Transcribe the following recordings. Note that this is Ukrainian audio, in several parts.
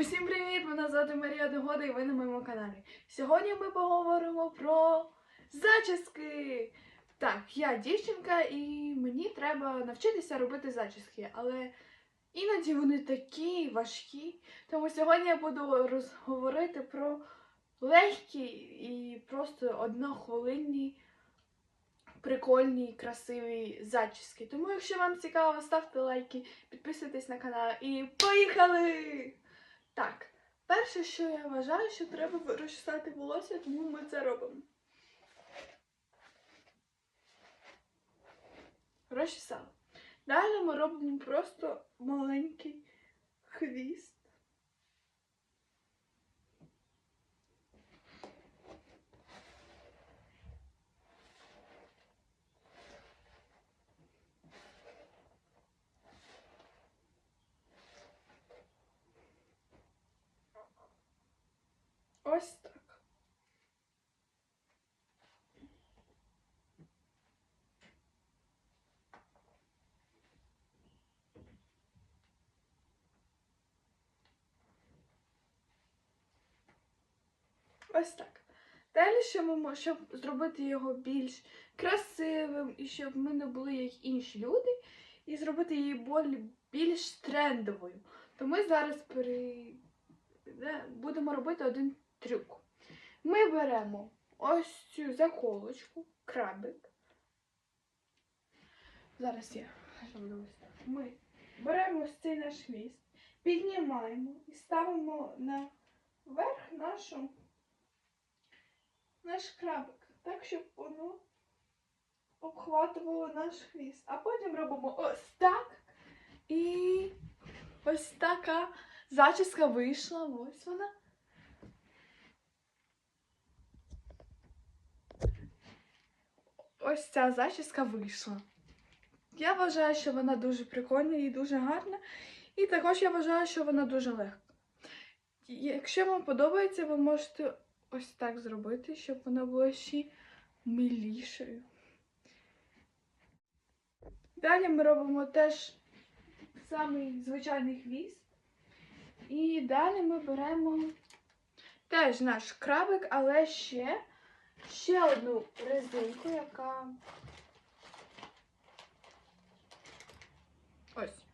Усім привіт! Мене звати Марія Догода і ви на моєму каналі. Сьогодні ми поговоримо про зачіски. Так, я дівчинка і мені треба навчитися робити зачіски, але іноді вони такі важкі. Тому сьогодні я буду розговорити про легкі і просто однохвилинні прикольні, красиві зачіски. Тому, якщо вам цікаво, ставте лайки, підписуйтесь на канал і поїхали! Так, перше, що я вважаю, що треба розчесати волосся, тому ми це робимо. Розчесала. Далі ми робимо просто маленький хвіст. Ось так. Ось так. Далі, щоб зробити його більш красивим і щоб ми не були як інші люди, і зробити її боль- більш трендовою, то ми зараз пере... будемо робити один трюк. Ми беремо ось цю заколочку, крабик. Зараз я. Ми беремо ось цей наш хвіст, піднімаємо і ставимо на верх нашу, наш крабик, так, щоб воно обхватувало наш хвіст. А потім робимо ось так. І ось така зачіска вийшла. Ось вона. Ось ця зачіска вийшла. Я вважаю, що вона дуже прикольна і дуже гарна. І також я вважаю, що вона дуже легка. Якщо вам подобається, ви можете ось так зробити, щоб вона була ще милішою. Далі ми робимо теж самий звичайний хвіст. І далі ми беремо теж наш крабик, але ще, ще одну резинку, яка. Ось.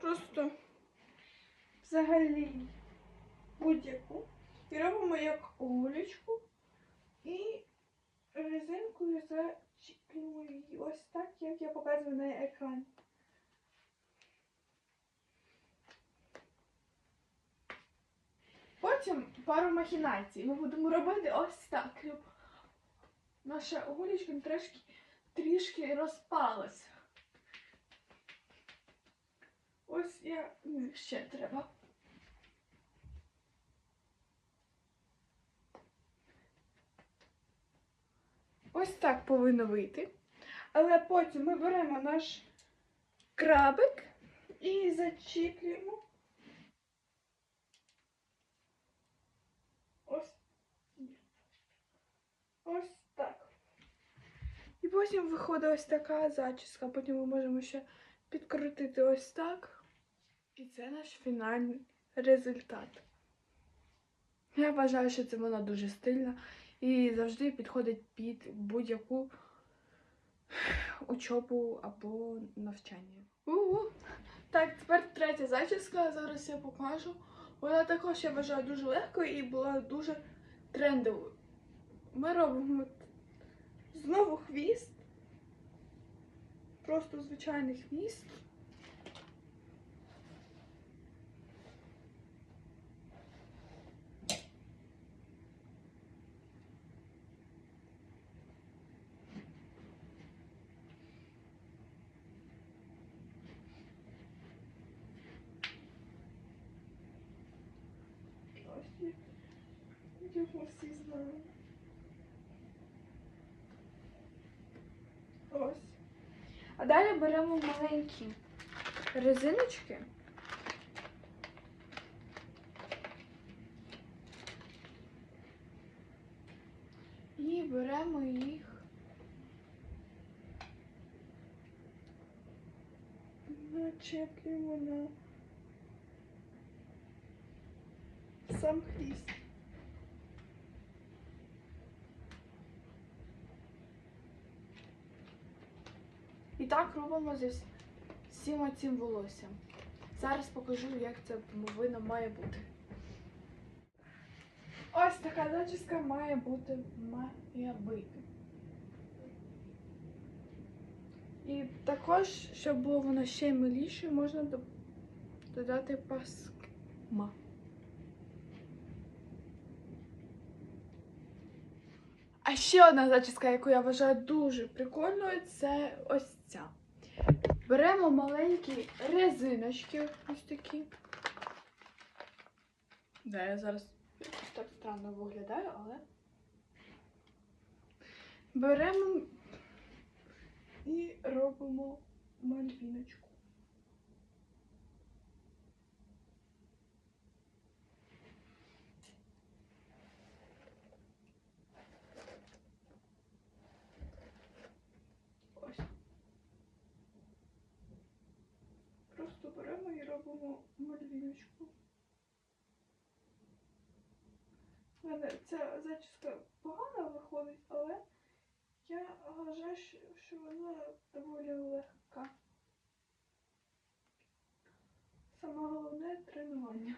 Просто взагалі будь-яку. І робимо як гулечку. І резинкою зачіплюємо її ось так, як я показую на екрані. Потім пару махінацій. Ми будемо робити ось так. Наша гулечка трішки, трішки розпалася. Ось я ще треба. Ось так повинно вийти. Але потім ми беремо наш крабик і зачіплюємо. Ось. Ось так. І потім виходить ось така зачіска. Потім ми можемо ще підкрутити ось так. І це наш фінальний результат. Я вважаю, що це вона дуже стильна і завжди підходить під будь-яку учобу або навчання. У-у. Так, тепер третя зачіска, зараз я покажу. Вона також, я вважаю, дуже легкою і була дуже трендовою. Ми робимо знову хвіст. Просто звичайний хвіст. Ось його всі знають. Ось. А далі беремо маленькі резиночки. І беремо їх. Начеплюємо на сам хвіст. Так робимо зі всім цим волоссям. Зараз покажу, як це повинно має бути. Ось така зачіска має бути має бути. І також, щоб було воно ще миліше, можна додати паскма. А ще одна зачіска, яку я вважаю дуже прикольною, це ось ця. Беремо маленькі резиночки, ось такі. Да, я зараз так странно виглядаю, але. Беремо і робимо мальвіночку. Ось. Просто беремо мальвіночку. У мене ця зачіска погано виходить, але я вважаю, що вона доволі легка. Саме головне тренування.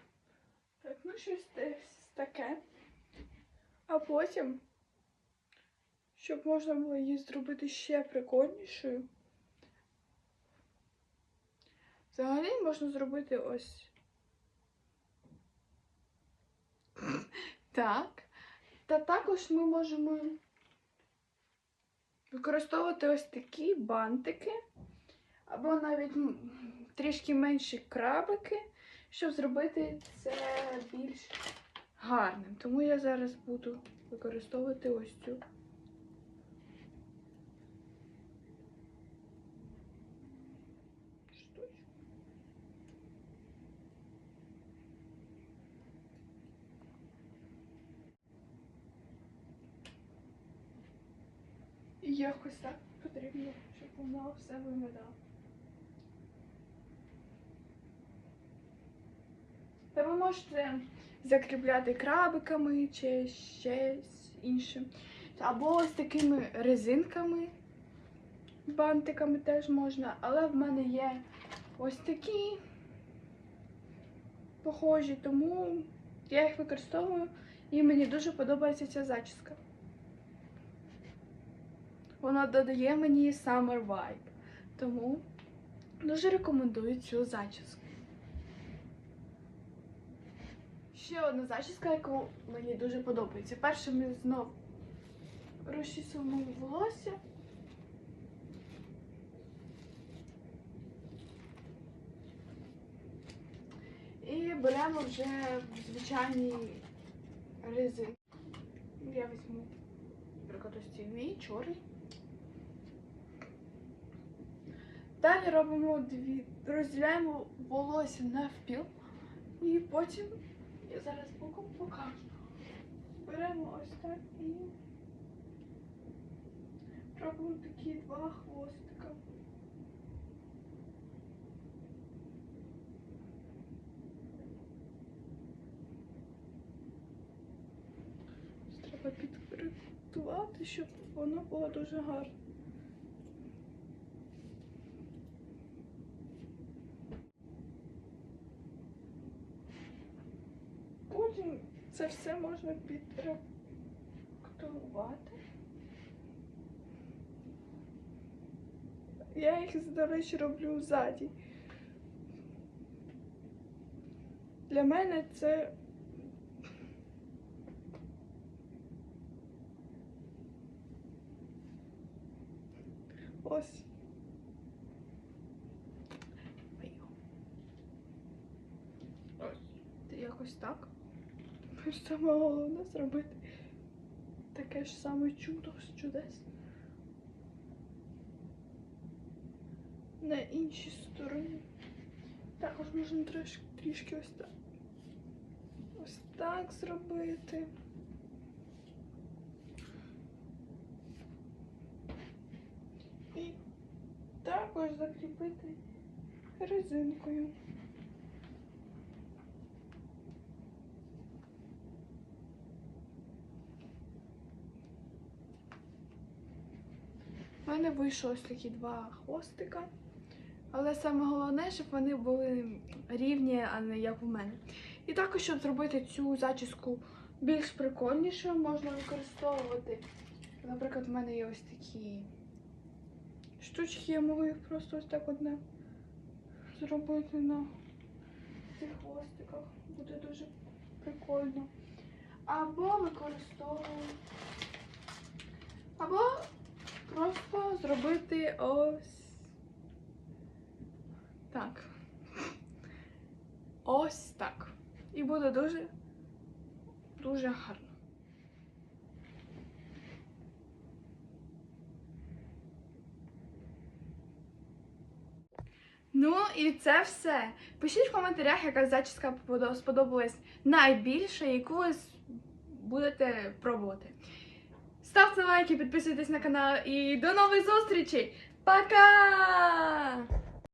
Так, ну щось десь таке. А потім, щоб можна було її зробити ще прикольнішою. Взагалі можна зробити ось. Так. Та також ми можемо використовувати ось такі бантики, або навіть трішки менші крабики, щоб зробити це більш гарним. Тому я зараз буду використовувати ось цю. штучку. І якось так потрібно, щоб воно все виглядало. Та ви можете закріпляти крабиками чи щось інше. Або ось такими резинками, бантиками теж можна, але в мене є ось такі похожі, тому я їх використовую і мені дуже подобається ця зачіска. Вона додає мені summer vibe. Тому дуже рекомендую цю зачіску. Ще одна зачіска, яку мені дуже подобається. Перше ми знов розчісуємо волосся. І беремо вже звичайні резинки. Я візьму, наприклад, ось мій чорний. Далі робимо дві, розділяємо волосся навпіл і потім я зараз боком покажу. Беремо ось так і робимо такі два хвостика. Треба підкоректувати, щоб воно було дуже гарно. Потім це все можна підректувати. Я їх, до речі, роблю ззаді. Для мене це ось. Ось. Якось так. Саме головне зробити таке ж саме чудо з чудес. На іншій стороні. Також можна трішки, трішки ось так. Ось так зробити. І також закріпити резинкою. Мене вийшло ось такі два хвостика. Але саме головне, щоб вони були рівні, а не як у мене. І також, щоб зробити цю зачіску більш прикольнішою, можна використовувати. Наприклад, в мене є ось такі штучки, я можу їх просто ось так одне зробити на цих хвостиках. Буде дуже прикольно. Або використовувати. Або просто зробити ось так. Ось так. І буде дуже, дуже гарно. Ну і це все. Пишіть в коментарях, яка зачіска сподобалась найбільше, яку ви будете пробувати. Ставте лайки, підписуйтесь на канал і до нових зустрічей! Пока!